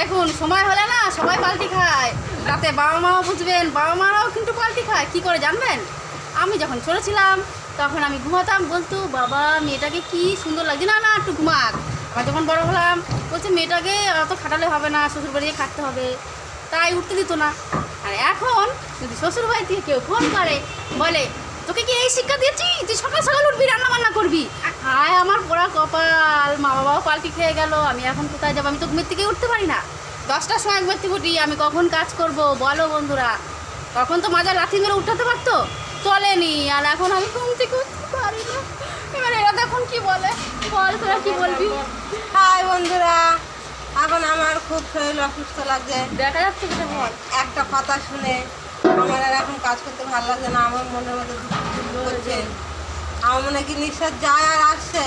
দেখুন, সময় হলে না সবাই পাল্টি খায়। তাতে বাবা মাও বুঝবেন, বাবা মারাও কিন্তু পাল্টি খায়। কি করে জানবেন? আমি যখন ছোট ছিলাম, তখন আমি ঘুমাতাম। বলতো, বাবা, মেয়েটাকে কি সুন্দর লাগছে? না না, একটু ঘুমাক। আবার যখন বড় হলাম, বলছে, মেয়েটাকে অত খাটালে হবে না শ্বশুর বাড়িতে খাটতে হবে। তাই উঠতে দিত না। আর এখন যদি শ্বশুর বাড়ি থেকে কেউ ফোন করে, বলে, তোকে কি এই শিক্ষা দিয়েছি তুই সকাল সকাল উঠবি রান্না বান্না করবি? হায় আমার পোড়া কপাল, মা পাল্টি খেয়ে গেল আমি এখন কোথায় যাব? আমি তো ঘুমের থেকে উঠতে পারি না। দশটার সময় ঘুমের থেকে উঠি আমি কখন কাজ করব? বলো বন্ধুরা। তখন তো মাজা লাথি মেরে উঠাতে পারতো? চলেনি আর এখন আমি ঘুম থেকে উঠতে পারি না। এবার এরা দেখুন কি বলে? বল তোরা কি বলবি? হাই বন্ধুরা এখন আমার খুব শরীর অসুস্থ লাগছে। দেখা যাচ্ছে বল? একটা কথা শুনে আমার আর এখন কাজ করতে ভালো লাগছে না আমার মনের মধ্যে করছে আমার মনে কি নিঃশ্বাস যায় আর আসছে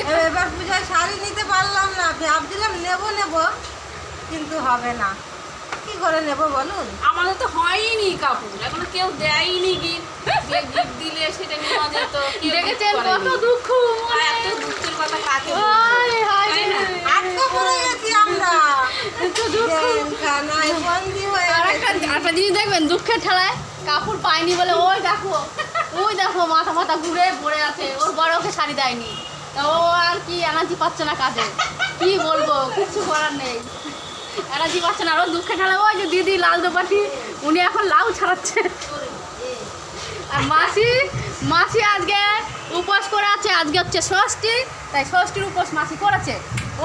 এবার এবার পূজায় শাড়ি নিতে পারলাম না ভাবছিলাম নেব নেব কিন্তু হবে না। কি করে নেব বলুন? আমাদের তো হয়নি কাপড় এখন কেউ দেয়নি গিফট যে গিফট দিলে সেটা নেওয়া যেত gift দেখেছেন কত দুঃখ এত দুঃখের কথা কাকে? হায় হায়? আটকা পড়ে গেছি আমরা। এত দুঃখ। জেলখানায় বন্দি হয়ে আর একটা জিনিস দেখবেন দুঃখের ঠেলায় কাপড় পায়নি বলে ওই দেখো ওই দেখো মাথা মাথা ঘুরে পড়ে আছে ওর বড় ওকে শাড়ি দেয়নি। তা ও আর কি এনার্জি পাচ্ছে না কাজে। কি বলব কিছু করার নেই। এনার্জি পাচ্ছে না আরও দুঃখের ঠেলায় ওই যে দিদি লাল দোপাটি উনি এখন লাউ ছাড়াচ্ছে। আর মাসি মাসি আজকে উপোস করে আছে আজকে হচ্ছে ষষ্ঠী। তাই ষষ্ঠীর উপোস মাসি করেছে।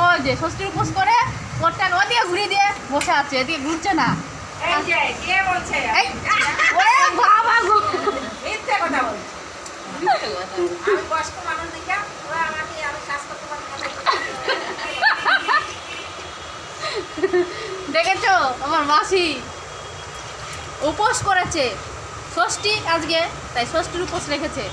ওই যে ষষ্ঠীর উপোস করে ওরটা ওদিকে ঘুরিয়ে দিয়ে বসে আছে এদিকে ঘুরছে না। এই যে, কে বলছে? এই, ওরে বাবা গো। মিথ্যে কথা বলছে। মিথ্যে কথা। আমি বয়স্ক মানুষ দেখে, ওরা আমাকে আমি কাজ করতে পারব না। দেখেছ? আমার মাসি উপোস করেছে। ষষ্ঠী আজকে তাই ষষ্ঠীর উপোস রেখেছে।